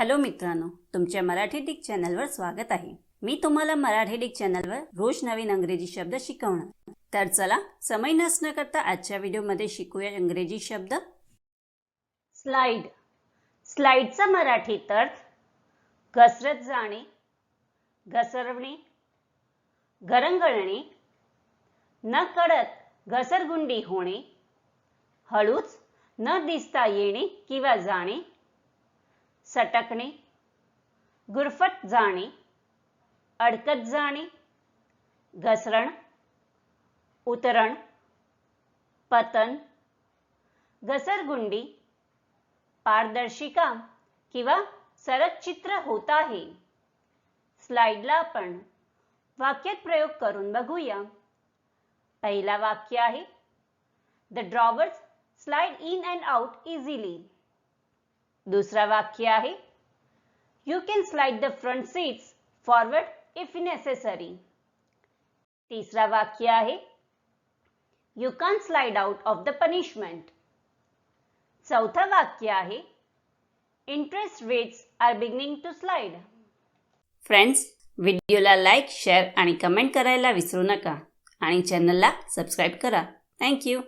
Hello मित्रांनो तुमच्या Marathi Dick चॅनलवर स्वागत आहे. मी तुम्हाला मराठी डिक चॅनलवर रोज नवीन अंग्रेजी शब्द शिकवणार. तर चला समय नसणं करता आजच्या व्हिडिओमध्ये शिकूया इंग्रजी शब्द. स्लाइड. स्लाइडचा मराठीत अर्थ घसरत जाणे घसरवणे घरंगळणे न कळत घसरगुंडी होणे हळूच न दिसता येणे किंवा जाणे सटकणे गुरफट जाणे अडकत जाणे घसरण उतरण पतन घसरगुंडी पारदर्शिका किंवा सरचित्र होत आहे. स्लाइडला आपण वाक्यात प्रयोग करून बघूया. पहिला वाक्य आहे the drawers slide in and out easily दुसरा वाक्य आहे you can slide the front seats forward if necessary तिसरा वाक्य आहे you can slide out of the punishment चौथा वाक्य आहे interest rates are beginning to slide friends व्हिडिओला लाईक शेअर आणि कमेंट करायला विसरू नका आणि चॅनलला सबस्क्राईब करा. थँक्यू